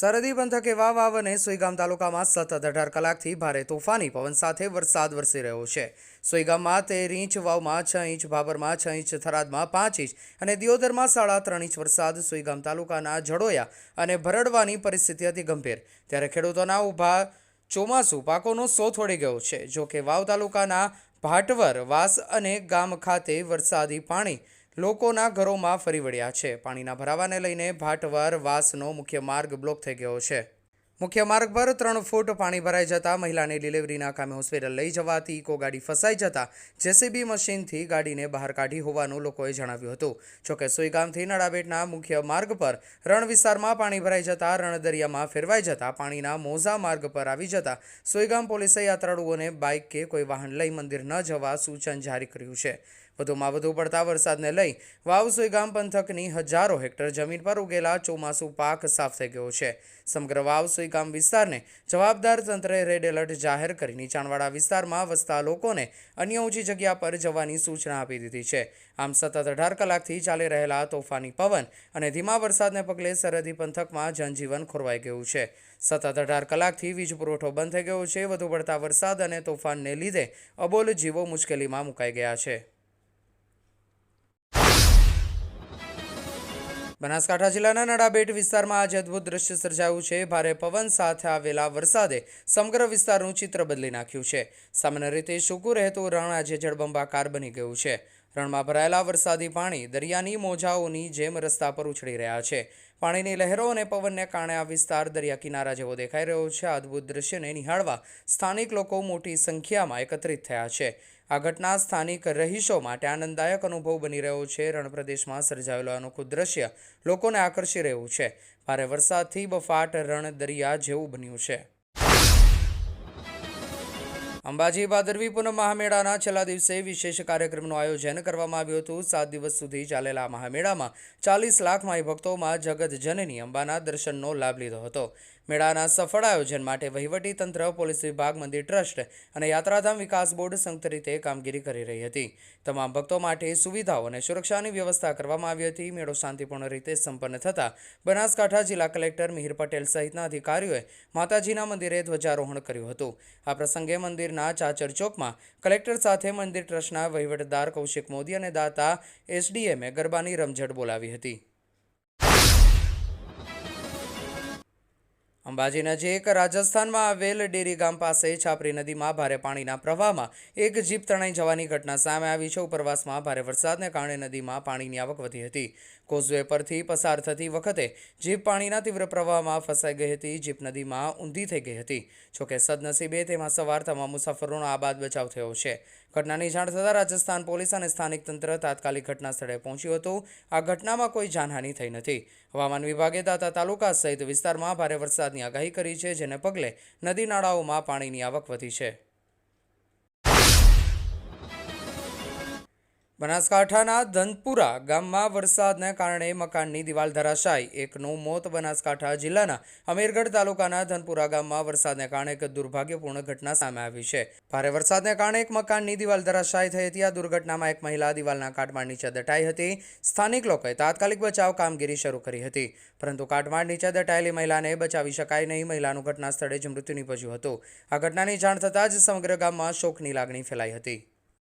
સરહદી પંથકે વાવ વાવ અને સોઈગામ તાલુકામાં સતત અઢાર કલાકથી ભારે તોફાની, પવન સાથે વરસાદ વરસી રહ્યો છે. સોઈગામમાં તેર ઇંચ, વાવમાં છ ઇંચ, ભાભરમાં છ ઇંચ, થરાદમાં પાંચ ઇંચ અને દિયોદરમાં સાડા ત્રણ ઇંચ વરસાદ સોઈગામ તાલુકાના જડોયા અને ભરડવાની પરિસ્થિતિ હતી ગંભીર. ત્યારે ખેડૂતોના ઊભા ચોમાસું પાકોનો સો થોડી ગયો છે. જોકે વાવ તાલુકાના ભાટવર, વાસ અને ગામ ખાતે વરસાદી પાણી લોકોના ઘરોમાં ફરી વળ્યા છે. પાણીના ભરાવાને લઈને ભાટવર વાસનો મુખ્ય માર્ગ બ્લોક થઈ ગયો છે. મુખ્ય માર્ગ પર ત્રણ ફૂટ પાણી ભરાઈ જતા મહિલાને ડિલિવરીના કામે હોસ્પિટલ લઈ જવાથી ઇકો ગાડી ફસાઈ જતા જેસીબી મશીનથી ગાડીને બહાર કાઢી હોવાનું લોકોએ જણાવ્યું હતું. જોકે સુઈગામથી નડાબેટના મુખ્ય માર્ગ પર રણ વિસ્તારમાં પાણી ભરાઈ જતા રણદરિયામાં ફેરવાઈ જતા પાણીના મોઝા માર્ગ પર આવી જતા સુઈગામ પોલીસે યાત્રાળુઓને બાઇક કે કોઈ વાહન લઈ મંદિર ન જવા સૂચન જારી કર્યું છે. વધુમાં વધુ પડતા વરસાદને લઈ વાવ સુઈગામ પંથકની હજારો હેક્ટર જમીન પર ઉગેલા ચોમાસુ પાક સાફ થઈ ગયો છે. સમગ્ર વાવ સુઈગામ વિસ્તારને જવાબદાર તંત્રે રેડ એલર્ટ જાહેર કરી નીચાણવાળા વિસ્તારમાં વસતા લોકોને અન્ય ઊંચી જગ્યા પર જવાની સૂચના આપી દીધી છે. આમ સતત અઢાર કલાકથી ચાલી રહેલા તોફાની પવન અને ધીમા વરસાદને પગલે સરહદી પંથકમાં જનજીવન ખોરવાઈ ગયું છે. સતત અઢાર કલાકથી વીજ પુરવઠો બંધ થઈ ગયો છે. વધુ પડતા વરસાદ અને તોફાનને લીધે અબોલ જીવો મુશ્કેલીમાં મુકાઈ ગયા છે. બનાસકાંઠા જિલ્લાના નડાબેટ વિસ્તારમાં આજે અદ્ભુત દ્રશ્ય સર્જાયું છે. ભારે પવન સાથે આવેલા વરસાદે સમગ્ર વિસ્તારનું ચિત્ર બદલી નાખ્યું છે. સામાન્ય રીતે સૂકું રહેતું રણ આજે જળબંબાકાર બની ગયું છે. રણમાં ભરાયેલા વરસાદી પાણી દરિયાની મોજાઓની જેમ રસ્તા પર ઉછળી રહ્યા છે. પાણીની લહેરો અને પવનને કારણે આ વિસ્તાર દરિયા કિનારા જેવો દેખાઈ રહ્યો છે. આ અદ્ભુત દ્રશ્યને નિહાળવા સ્થાનિક લોકો મોટી સંખ્યામાં એકત્રિત થયા છે. આ ઘટના સ્થાનિક રહીશો માટે આનંદદાયક અનુભવ બની રહ્યો છે. રણપ્રદેશમાં સર્જાયેલું અનોખું દ્રશ્ય લોકોને આકર્ષી રહ્યું છે. ભારે વરસાદથી બફાટ રણ દરિયા જેવું બન્યું છે. અંબાજી ભાદરવી પૂનમ મહામેળાના છેલ્લા દિવસે વિશેષ કાર્યક્રમનું આયોજન કરવામાં આવ્યું હતું. સાત દિવસ સુધી ચાલેલા મહામેળામાં ચાલીસ લાખ માઈ ભક્તોમાં જગત જનની અંબાના દર્શનનો લાભ લીધો હતો. મેળાના સફળ આયોજન માટે વહીવટી તંત્ર, પોલીસ વિભાગ, મંદિર ટ્રસ્ટ અને યાત્રાધામ વિકાસ બોર્ડ સંયુક્ત રીતે કામગીરી કરી રહી હતી. તમામ ભક્તો માટે સુવિધાઓ અને સુરક્ષાની વ્યવસ્થા કરવામાં આવી હતી. મેળો શાંતિપૂર્ણ રીતે સંપન્ન થતાં બનાસકાંઠા જિલ્લા કલેક્ટર મિહિર પટેલ સહિતના અધિકારીઓએ માતાજીના મંદિરે ધ્વજારોહણ કર્યું હતું. આ પ્રસંગે મંદિરના ચાચર ચોકમાં કલેક્ટર સાથે મંદિર ટ્રસ્ટના વહીવટદાર કૌશિક મોદી અને દાતા એસડીએમે ગરબાની રમઝટ બોલાવી હતી. અંબાજી નજીક રાજસ્થાનમાં આવેલ ડેરી ગામ પાસે છાપરી નદીમાં ભારે પાણીના પ્રવાહમાં એક જીપ તણાઈ જવાની ઘટના સામે આવી છે. ઉપરવાસમાં ભારે વરસાદને કારણે નદીમાં પાણીની આવક વધી હતી. કોઝવે પરથી પસાર થતી વખતે જીપ પાણીના તીવ્ર પ્રવાહમાં ફસાઈ ગઈ હતી. જીપ નદીમાં ઊંધી થઈ ગઈ હતી. જોકે સદનસીબે તેમાં સવાર તમામ મુસાફરોનો આબાદ બચાવ થયો છે. ઘટનાની જાણ થતાં રાજસ્થાન પોલીસ અને સ્થાનિક તંત્ર તાત્કાલિક ઘટના સ્થળે પહોંચ્યું હતું. આ ઘટનામાં કોઈ જાનહાનિ થઈ નથી. હવામાન વિભાગે દાતા તાલુકા સહિત વિસ્તારમાં ભારે વરસાદની આગાહી કરી છે જેને પગલે નદી નાળાઓમાં પાણીની આવક વધી છે. બનાસકાંઠાના ધનપુરા ગામમાં વરસાદને કારણે મકાનની દિવાલ ધરાશાય. એકનું મોત બનાસકાંઠા જિલ્લાના અમીરગઢ તાલુકાના ધનપુરા ગામમાં વરસાદને કારણે એક દુર્ભાગ્યપૂર્ણ ઘટના સામે આવી છે. ભારે વરસાદને કારણે એક મકાનની દિવાલ ધરાશાય થઈ હતી. આ દુર્ઘટનામાં એક મહિલા દિવાલના કાટમાળ નીચે દટાઈ હતી. સ્થાનિક લોકોએ તાત્કાલિક બચાવ કામગીરી શરૂ કરી હતી. પરંતુ કાટમાળ નીચે દટાયેલી મહિલાને બચાવી શકાય નહીં. મહિલાનું ઘટના સ્થળે જ મૃત્યુ નીપજ્યું હતું. આ ઘટનાની જાણ થતાં જ સમગ્ર ગામમાં શોકની લાગણી ફેલાઈ હતી.